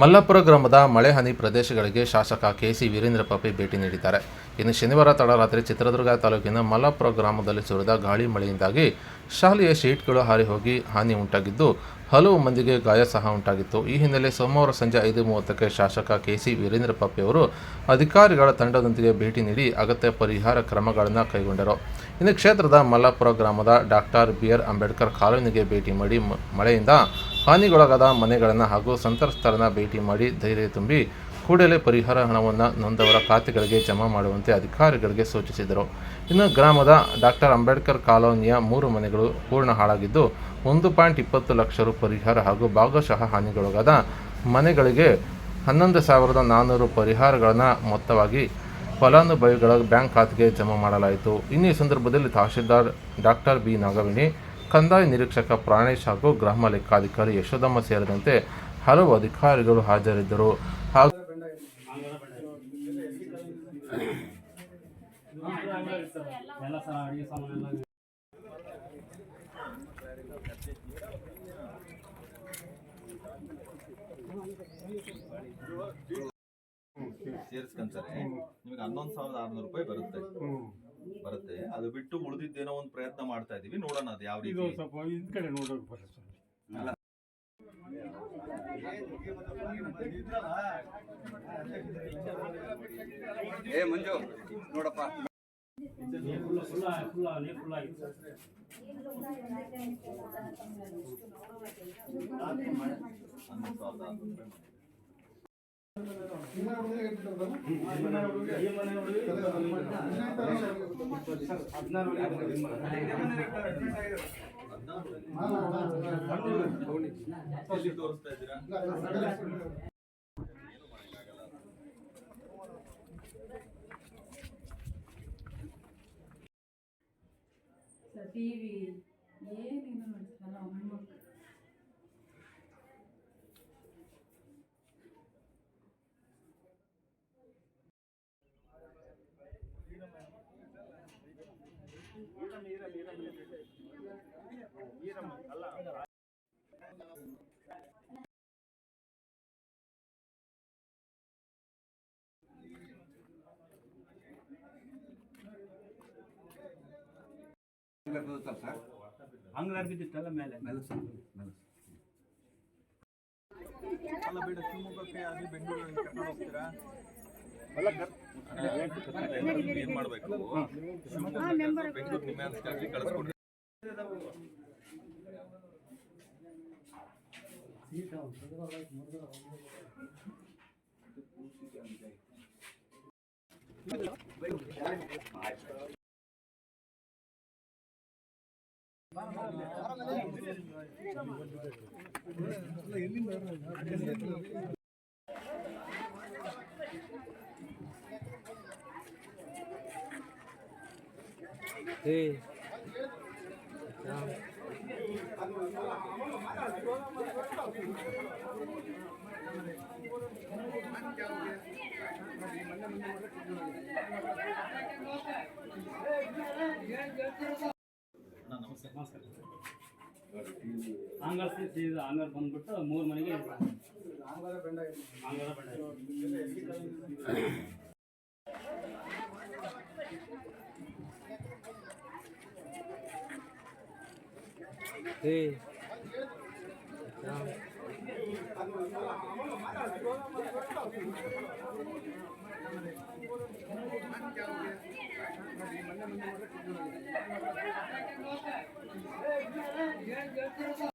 ಮಲ್ಲಾಪುರ ಗ್ರಾಮದ ಮಳೆ ಹಾನಿ ಪ್ರದೇಶಗಳಿಗೆ ಶಾಸಕ ಕೆ ಸಿ ವೀರೇಂದ್ರ ಪಪ್ಪಿ ಭೇಟಿ ನೀಡಿದ್ದಾರೆ. ಇನ್ನು ಶನಿವಾರ ತಡರಾತ್ರಿ ಚಿತ್ರದುರ್ಗ ತಾಲೂಕಿನ ಮಲ್ಲಾಪುರ ಗ್ರಾಮದಲ್ಲಿ ಸುರಿದ ಗಾಳಿ ಮಳೆಯಿಂದಾಗಿ ಶಾಲೆಯ ಶೀಟ್ಗಳು ಹಾರಿ ಹೋಗಿ ಹಾನಿ ಉಂಟಾಗಿದ್ದು, ಹಲವು ಮಂದಿಗೆ ಗಾಯ ಸಹ ಉಂಟಾಗಿತ್ತು. ಈ ಹಿನ್ನೆಲೆ ಸೋಮವಾರ ಸಂಜೆ ಐದು ಮೂವತ್ತಕ್ಕೆ ಶಾಸಕ ಕೆ ಸಿ ವೀರೇಂದ್ರ ಪಪ್ಪಿಯವರು ಅವರು ಅಧಿಕಾರಿಗಳ ತಂಡದೊಂದಿಗೆ ಭೇಟಿ ನೀಡಿ ಅಗತ್ಯ ಪರಿಹಾರ ಕ್ರಮಗಳನ್ನು ಕೈಗೊಂಡರು. ಇನ್ನು ಕ್ಷೇತ್ರದ ಮಲ್ಲಾಪುರ ಗ್ರಾಮದ ಡಾಕ್ಟರ್ ಬಿ ಆರ್ ಅಂಬೇಡ್ಕರ್ ಕಾಲೋನಿಗೆ ಭೇಟಿ ಮಾಡಿ ಮಳೆಯಿಂದ ಹಾನಿಗೊಳಗಾದ ಮನೆಗಳನ್ನು ಹಾಗೂ ಸಂತ್ರಸ್ತರನ್ನು ಭೇಟಿ ಮಾಡಿ ಧೈರ್ಯ ತುಂಬಿ ಕೂಡಲೇ ಪರಿಹಾರ ಹಣವನ್ನು ನೊಂದವರ ಖಾತೆಗಳಿಗೆ ಜಮಾ ಮಾಡುವಂತೆ ಅಧಿಕಾರಿಗಳಿಗೆ ಸೂಚಿಸಿದರು. ಇನ್ನು ಗ್ರಾಮದ ಡಾಕ್ಟರ್ ಅಂಬೇಡ್ಕರ್ ಕಾಲೋನಿಯ ಮೂರು ಮನೆಗಳು ಪೂರ್ಣ ಹಾಳಾಗಿದ್ದು, ಒಂದು ಪಾಯಿಂಟ್ ಇಪ್ಪತ್ತು ಲಕ್ಷ ರು ಪರಿಹಾರ ಹಾಗೂ ಭಾಗಶಃ ಹಾನಿಗೊಳಗಾದ ಮನೆಗಳಿಗೆ ಹನ್ನೊಂದು ಸಾವಿರದ ನಾನ್ನೂರು ಪರಿಹಾರಗಳನ್ನು ಮೊತ್ತವಾಗಿ ಫಲಾನುಭವಿಗಳ ಬ್ಯಾಂಕ್ ಖಾತೆಗೆ ಜಮಾ ಮಾಡಲಾಯಿತು. ಇನ್ನು ಈ ಸಂದರ್ಭದಲ್ಲಿ ತಹಶೀಲ್ದಾರ್ ಡಾಕ್ಟರ್ ಬಿ ನಾಗವೇಣಿ ಕಂದಾಯ ನಿರೀಕ್ಷಕ ಪ್ರಾಣೇಶ್ ಹಾಗೂ ಗ್ರಾಮ ಲೆಕ್ಕಾಧಿಕಾರಿ ಯಶೋದಮ್ಮ ಸೇರಿದಂತೆ ಹಲವು ಅಧಿಕಾರಿಗಳು ಹಾಜರಿದ್ದರು. ಹಾಗೂ ಸೇರಿಸ್ಕೊಂತಾರೆ. ನಿಮಗೆ ಹನ್ನೊಂದು ಸಾವಿರದ ಆರ್ನೂರು ರೂಪಾಯಿ ಬರುತ್ತೆ. ಬರುತ್ತೆ. ಅದು ಬಿಟ್ಟು ಉಳಿದಿದ್ದೇನೋ ಒಂದು ಪ್ರಯತ್ನ ಮಾಡ್ತಾ ಇದೀವಿ. ನೋಡೋಣ ಅದು ಯಾವ ಇದು ರೀತಿ. ಸ್ವಲ್ಪ ಇದ್ ಕಡೆ ನೋಡೋಕೆ ಬರುತ್ತೆ ಏ ಮಂಜು ನೋಡಪ್ಪ. ನೀರು ಫುಲ್ ಫುಲ್ ಫುಲ್ ನೀರು ಫುಲ್ ಆಗಿತ್ತು ಹನ್ನೊಂದು ಸಾವಿರದ ಆರ್ನೂರು ರೂಪಾಯಿ. ಈ ಮನೆ ಹುಡುಗಿ ತೋರಿಸ್ತಾ ಇದ್ದೀರಾ ಸರ್ ಟಿ ವಿ ಏನೇನು ನೋಡ್ತಾರಲ್ಲ ಅಮ್ಮ ಸರ್ ಅಂಗ್ಲಾರ್ ಬಿದ್ದಿತ್ತಲ್ಲ ಮೇಲೆ ಅಲ್ಲ ಬೇಡ ಶಿವಮೊಗ್ಗಕ್ಕೆ ಆಗಲಿ ಬೆಂಗಳೂರಿಗೆ ಕರ್ಕೊಂಡು ಹೋಗ್ತೀರಾ ಏನ್ ಮಾಡ್ಬೇಕು ಶಿವಮೊಗ್ಗ ಬೆಂಗಳೂರು ನಿಮ್ಯಾನ್ಸ್ಗಾಗ್ಲಿ ಕಳಿಸ್ಕೊಡ್ರಿ ಅಣ್ಣ, ನಮಸ್ಕಾರ ಅಂಗಾರ್ ಸೀದ ಆಂಗಾರ ಬಂದ್ಬಿಟ್ಟು ಮೂರು ಮನೆಗೆ ಅಂಗಾರ ಬೆಂಡ Hey.